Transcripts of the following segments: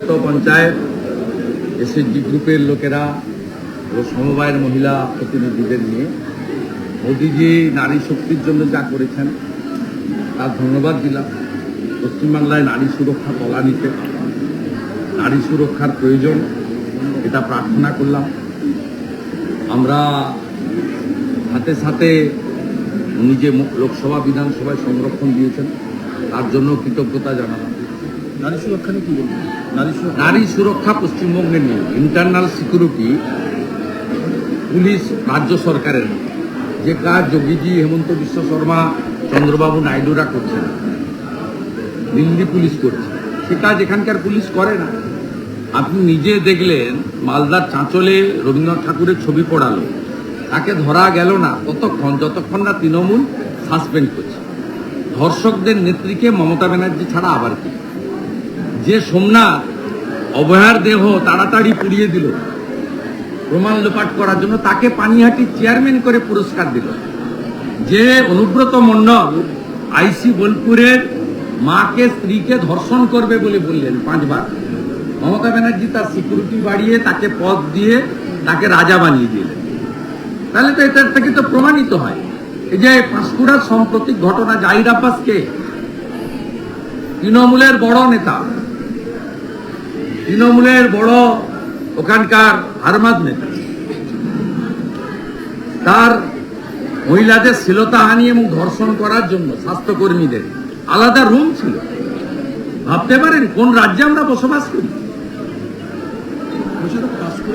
Panchayat, SSG গ্রুপের লোকেরা ও সমবায়ের মহিলা প্রতিনিধিদের নিয়ে মোদিজি নারী শক্তির জন্য যা করেছেন তার ধন্যবাদ দিলাম। পশ্চিমবাংলায় নারী সুরক্ষা তলা নিতে নারী সুরক্ষার প্রয়োজন, এটা প্রার্থনা করলাম। আমরা সাথে সাথে উনি যে লোকসভা বিধানসভায় সংরক্ষণ দিয়েছেন, তার জন্য কৃতজ্ঞতা জানালাম। নারী সুরক্ষা নিয়ে কি নারী সুরক্ষা? নারী সুরক্ষা পশ্চিমবঙ্গে নেই ইন্টারনাল সিকিউরিটি পুলিশ, রাজ্য সরকারের যে কাজ যোগীজি, হেমন্ত বিশ্ব শর্মা, চন্দ্রবাবু নাইডুরা করছেন। দিল্লি পুলিশ করছে। সে কাজ এখানকার পুলিশ করে না। আপনি নিজে দেখলেন, মালদার চাঁচলে রবীন্দ্রনাথ ঠাকুরের ছবি পড়ালো। তাকে ধরা গেল না। ততক্ষণ যতক্ষণ না তৃণমূল সাসপেন্ড করছে। ধর্ষকদের নেত্রীকে মমতা ব্যানার্জি ছাড়া আবার কি? যে সোমনাথ অবহার দেহ তাড়াতাড়ি পুড়িয়ে দিল প্রমাণ লোপাট করার জন্য তাকে পানিহাটির চেয়ারম্যান করে পুরস্কার দিল। যে অনুব্রত মণ্ডল আইসি বোলপুরের মাকে স্ত্রীকে ধর্ষণ করবে বলে বললেন পাঁচবার। মমতা ব্যানার্জি তার সিকিউরিটি বাড়িয়ে তাকে পদ দিয়ে তাকে রাজা বানিয়ে দিলেন। তাহলে তো এটার থেকে তো প্রমাণিত হয়। এই যে পাঁশকুড়ার সাম্প্রতিক ঘটনা জাহির আব্বাসকে তৃণমূলের বড় নেতা তৃণমূলের বড় ওখানকার হারমাদ নেতা। তার মহিলাদের শ্লীলতাহানি এবং ধর্ষণ করার জন্য স্বাস্থ্যকর্মীদের আলাদা রুম ছিল। ভাবতে পারেন, কোন রাজ্যে আমরা বসবাস করি?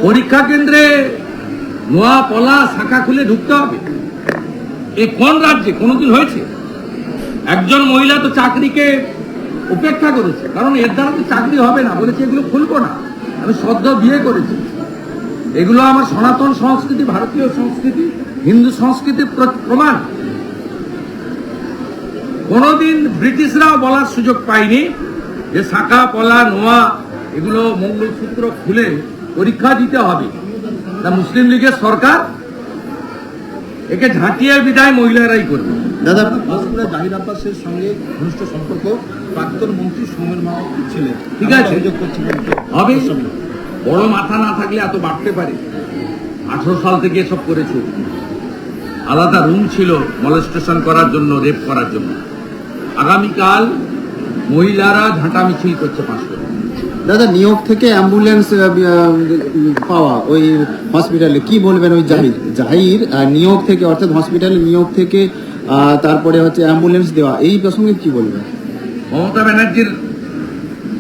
পরীক্ষা কেন্দ্রে নোয়া পলা শাখা খুলে ঢুকতে হবে। এ কোন রাজ্যে? কোনোদিন হয়েছে? একজন মহিলা তো চাকরিকে উপেক্ষা করেছে। কারণ এর দ্বারা তো চাকরি হবে না, বলেছে এগুলো খুলবো না। আমি সদ্য বিয়ে করেছি। এগুলো আমার সনাতন সংস্কৃতি, ভারতীয় সংস্কৃতি, হিন্দু সংস্কৃতির প্রমাণ। কোনোদিন ব্রিটিশরাও বলার সুযোগ পায়নি যে শাখা, পলা, নোয়া, এগুলো মঙ্গলসূত্র খুলে পরীক্ষা দিতে হবে। তা মুসলিম লীগের সরকার একে ঝাঁটিয়ে বিদায় মহিলারাই করবে। দাদা পাঁশকুড়া জাহির আব্বাসের সঙ্গে ঘনিষ্ঠ সম্পর্ক প্রাক্তন মন্ত্রী সৌমের মা ছেলে ঠিক আছে। অভিযোগ করছে হবে। বড় মাথা না থাকলে এত বাড়তে পারে? আঠারো সাল থেকে এসব করেছে। আলাদা রুম ছিল মলেস্টেশন করার জন্য রেপ করার জন্য। আগামীকাল মহিলারা ঝাঁটা মিছিল করছে পাঁচশো দাদা নিয়োগ থেকে অ্যাম্বুলেন্স পাওয়া ওই হসপিটালে কি বলবেন ওই জাহির? জাহির নিয়োগ থেকে অর্থাৎ হসপিটালে নিয়োগ থেকে তারপরে হচ্ছে অ্যাম্বুলেন্স দেওয়া। এই প্রসঙ্গে কি বলবেন? মমতা ব্যানার্জির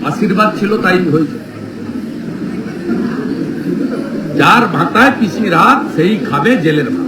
আশীর্বাদ ছিল তাই হয়েছে। যার ভাতায় পিসি রাত সেই খাবে জেলের ভাত।